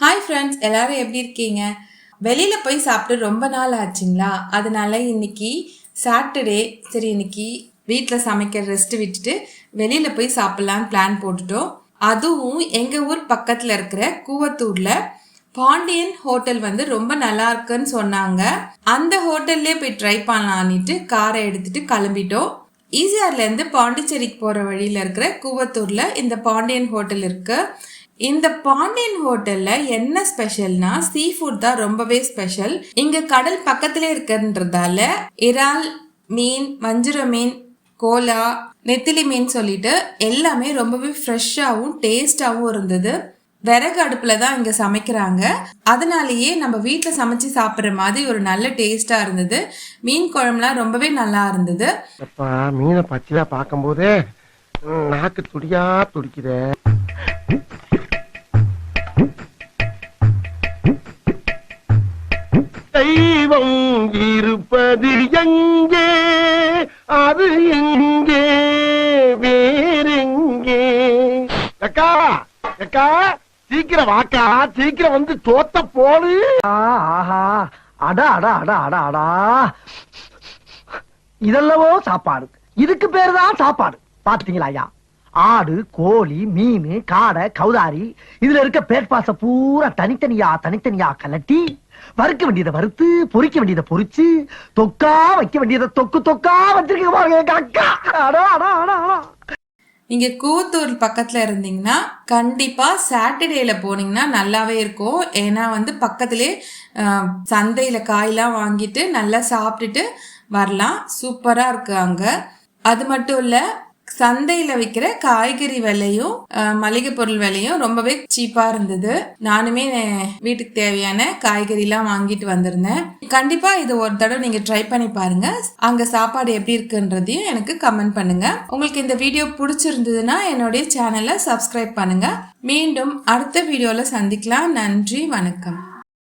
Hi friends எல்லாரும் எப்படி இருக்கீங்க? வெளியில் போய் சாப்பிட்டு ரொம்ப நாள் ஆச்சுங்களா? அதனால இன்னைக்கு சாட்டர்டே சரி இன்னைக்கு வீட்டில் சமைக்கிற ரெஸ்ட் விட்டுட்டு வெளியில் போய் சாப்பிட்லான்னு பிளான் போட்டுட்டோம். அதுவும் எங்கள் ஊர் பக்கத்தில் இருக்கிற கூவத்தூரில் பாண்டியன் ஹோட்டல் வந்து ரொம்ப நல்லா இருக்குன்னு சொன்னாங்க. அந்த ஹோட்டல்லே போய் ட்ரை பண்ணலான்னுட்டு காரை எடுத்துட்டு கிளம்பிட்டோம். ஈஸியார்லேருந்து பாண்டிச்சேரிக்கு போகிற வழியில் இருக்கிற கூவத்தூரில் இந்த பாண்டியன் ஹோட்டல் இருக்குது இந்த பாண்டியன் ஹோட்டல்ல என்ன ஸ்பெஷல்னா சீ ஃபுட் தான் ரொம்பவே ஸ்பெஷல் இங்க கடல் பக்கத்திலே இருக்கிறதுனால இறால் மீன் வஞ்சிர மீன் கோலா நெத்திலி மீன் சொல்லிட்டு எல்லாமே ரொம்பவே ஃப்ரெஷ்ஷாகவும் டேஸ்டாகவும் இருந்தது. விறகு அடுப்புல தான் இங்க சமைக்கிறாங்க. அதனாலேயே நம்ம வீட்டில் சமைச்சு சாப்பிட்ற மாதிரி ஒரு நல்ல டேஸ்டா இருந்தது. மீன் குழம்புலாம் ரொம்பவே நல்லா இருந்தது. மீனை பச்சையா பார்க்கும்போதே நாக்கு துடியா துடிக்குதே. தெய்வம் இருப்பது எங்கே? அது எங்கே? வேறெங்கே? அக்கா அக்கா சீக்கிரம் வாக்கா சீக்கிரம் வந்து தோத்த போடு. ஆஹா. அடா அடா அடா அடா அடா. இதெல்லவோ சாப்பாடு. இதுக்கு பேரு தான் சாப்பாடு. பாத்தீங்களா ஐயா? ஆடு கோழி மீன் காடை கௌதாரி இதுல இருக்க பேட்பாச பூரா தனித்தனியா தனித்தனியா கலட்டி வறுக்க வேண்டியதை வறுத்து பொறிக்க வேண்டியதை பொறிச்சு தொக்கா வைக்க வேண்டியதை தொக்கு தொக்கா வச்சிருக்க நீங்க கூத்தூர் பக்கத்துல இருந்தீங்கன்னா கண்டிப்பா சாட்டர்டேல போனீங்கன்னா நல்லாவே இருக்கும். ஏன்னா வந்து பக்கத்திலே சந்தையில காயெல்லாம் வாங்கிட்டு நல்லா சாப்பிட்டுட்டு வரலாம். சூப்பரா இருக்கு அங்க. அது மட்டும் இல்லை சந்தையில விற்கிற காய்கறி விலையும் மளிகை பொருள் விலையும் ரொம்பவே சீப்பா இருந்தது. நானுமே வீட்டுக்கு தேவையான காய்கறிலாம் வாங்கிட்டு வந்திருந்தேன். கண்டிப்பா இது ஒரு தடவை நீங்க ட்ரை பண்ணி பாருங்க. அங்க சாப்பாடு எப்படி இருக்குன்றதையும் எனக்கு கமெண்ட் பண்ணுங்க. உங்களுக்கு இந்த வீடியோ பிடிச்சிருந்ததுன்னா என்னுடைய சேனலை சப்ஸ்கிரைப் பண்ணுங்க. மீண்டும் அடுத்த வீடியோல சந்திக்கலாம். நன்றி வணக்கம்.